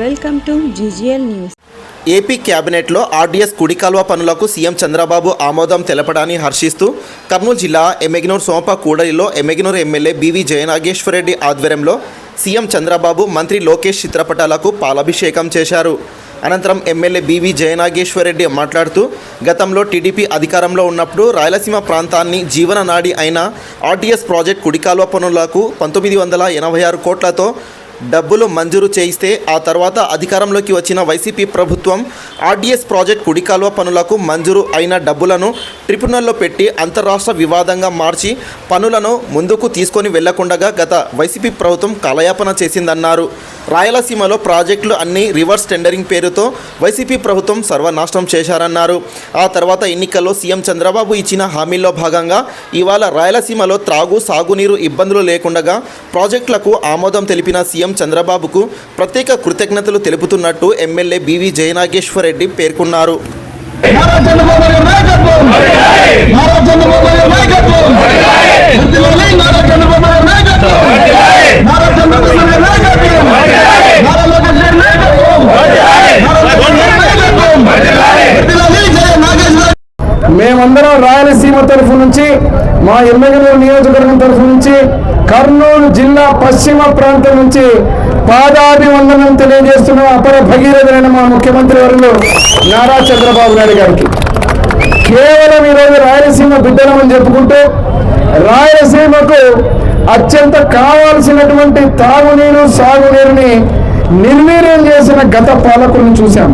Welcome to GGL news. AP క్యాబినెట్లో RDS కుడికాల్వ పనులకు సీఎం చంద్రబాబు ఆమోదం తెలపడాన్ని హర్షిస్తూ కర్నూలు జిల్లా ఎమ్మెగినూరు సోంప కూడలిలో ఎమ్మెగినూరు ఎమ్మెల్యే బీవీ జయనాగేశ్వరరెడ్డి ఆధ్వర్యంలో సీఎం చంద్రబాబు మంత్రి లోకేష్ చిత్రపటాలకు పాలాభిషేకం చేశారు. అనంతరం ఎమ్మెల్యే బీవీ జయనాగేశ్వరరెడ్డి మాట్లాడుతూ గతంలో టీడీపీ అధికారంలో ఉన్నప్పుడు రాయలసీమ ప్రాంతాన్ని జీవననాడి అయిన ఆర్టీఎస్ ప్రాజెక్ట్ కుడికాలువ పనులకు పంతొమ్మిది వందల ఎనభై ఆరు కోట్లతో డబ్బులు మంజూరు చేయిస్తే ఆ తర్వాత అధికారంలోకి వచ్చిన వైసీపీ ప్రభుత్వం ఆర్డీఎస్ ప్రాజెక్ట్ కుడికాలువ పనులకు మంజూరు అయిన డబ్బులను ట్రిబ్యునల్లో పెట్టి అంతరాష్ట్ర వివాదంగా మార్చి పనులను ముందుకు తీసుకొని వెళ్ళకుండగా గత వైసీపీ ప్రభుత్వం కాలయాపన చేసిందన్నారు. రాయలసీమలో ప్రాజెక్టులు అన్ని రివర్స్ టెండరింగ్ పేరుతో వైసీపీ ప్రభుత్వం సర్వనాశనం చేశారన్నారు. ఆ తర్వాత ఎన్నికల్లో సీఎం చంద్రబాబు ఇచ్చిన హామీల్లో భాగంగా ఇవాళ రాయలసీమలో త్రాగు సాగునీరు ఇబ్బందులు లేకుండగా ప్రాజెక్టులకు ఆమోదం తెలిపిన సీఎం చంద్రబాబుకు ప్రత్యేక కృతజ్ఞతలు తెలుపుతున్నట్టు ఎమ్మెల్యే బీవీ జయనాగేశ్వర్ రెడ్డి పేర్కొన్నారు నాయకత్వం నారా చంద్రబాబు గారి నాయకత్వం వర్ధిల్లాలి నారా చంద్రబాబు గారి నాయకత్వం నారా చంద్రబాబు గారి నాయకత్వం నారా లోకేష్ గారి నాయకత్వం నారా లోకేష్ గారి నాయకత్వం వర్ధిల్లాలి జయ నాగేశ్వర మేమందరం రాయలసీమ తరఫు నుంచి మా ఎమ్మెల్యేలు నియోజకవర్గం తరఫు నుంచి కర్నూలు జిల్లా పశ్చిమ ప్రాంతం నుంచి పాదాభివందనం తెలియజేస్తున్న. అపర భగీరథులైన మా ముఖ్యమంత్రి వర్యులు నారా చంద్రబాబు నాయుడు గారికి. కేవలం ఈరోజు రాయలసీమ బిడ్డలమని చెప్పుకుంటూ రాయలసీమకు అత్యంత కావాల్సినటువంటి తాగునీరు సాగునీరుని నిర్వీర్యం చేసిన గత పాలకులను చూశాం.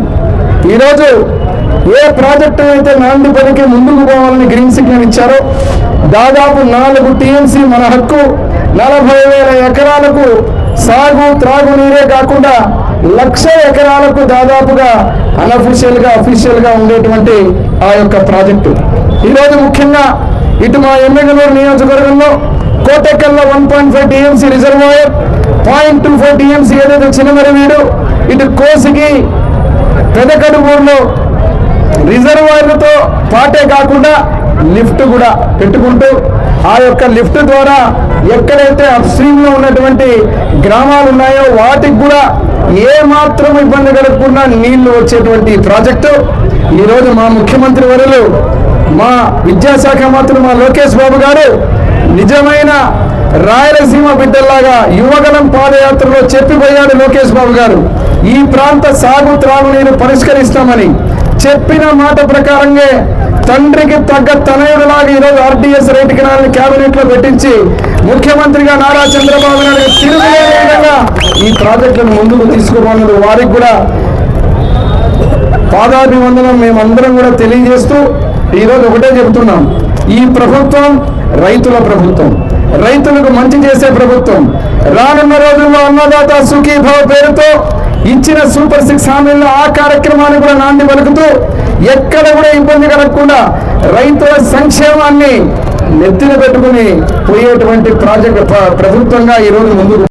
ఈరోజు ఏ ప్రాజెక్టు అయితే నాంది పనికి ముందుకు పోవాలని గ్రీన్ సిగ్నల్ ఇచ్చారో దాదాపు నాలుగు టీఎంసీ మన హక్కు నలభై వేల ఎకరాలకు సాగు త్రాగునీరే కాకుండా లక్ష ఎకరాలకు దాదాపుగా అనఫిషియల్గా ఉండేటువంటి ఆ యొక్క ప్రాజెక్టు. ఈరోజు ముఖ్యంగా ఇటు మా ఎమ్మెగనూరు నియోజకవర్గంలో కోటెక్కల్లో one point five TMC reservoir point two five TMC ఏదైతే చిన్నమరివీడు ఇటు కోసికి పెదకడుగూరులో రిజర్వాయర్లతో పాటే కాకుండా లిఫ్ట్ కూడా పెట్టుకుంటూ ఆ యొక్క లిఫ్ట్ ద్వారా ఎక్కడైతే అప్స్ట్రీమ్లో ఉన్నటువంటి గ్రామాలు ఉన్నాయో వాటికి కూడా ఏ మాత్రం ఇబ్బంది కలగకుండా నీళ్ళు వచ్చేటువంటి ప్రాజెక్టు. ఈరోజు మా ముఖ్యమంత్రి వరులు మా విద్యాశాఖ మంత్రులు మా లోకేష్ బాబు గారు నిజమైన రాయలసీమ బిడ్డల్లాగా యువగలం పాదయాత్రలో చెప్పిపోయాడు లోకేష్ బాబు గారు. ఈ ప్రాంత సాగు త్రాగునీరు పరిష్కరిస్తామని చెప్పిన మాట ప్రకారంగా తండ్రికి తగ్గ తనయుడులాగా ఈరోజు ఆర్టీఎస్ రేటు కిణాలను కేబినెట్లో పెట్టించి ముఖ్యమంత్రిగా నారా చంద్రబాబు నాయుడు తిరుగులేని విధంగా ఈ ప్రాజెక్టులను ముందుకు తీసుకుపోయినందుకు వారికి కూడా పాదాభివందనం మేమందరం కూడా తెలియజేస్తూ ఈరోజు ఒకటే చెబుతున్నాం. ఈ ప్రభుత్వం రైతుల ప్రభుత్వం. రైతులకు మంచి చేసే ప్రభుత్వం. రానున్న రోజుల్లో అన్నదాత సుఖీ భావ పేరుతో ఇచ్చిన సూపర్ సిక్స్ హామీల్లో ఆ కార్యక్రమాన్ని కూడా నాంది పలుకుతూ ఎక్కడ కూడా ఇబ్బంది కలగకుండా రైతుల సంక్షేమాన్ని నెత్తిన పెట్టుకుని పోయేటువంటి ప్రాజెక్ట్ ప్ర- ప్రభుత్వంగా ఈరోజు ముందుకు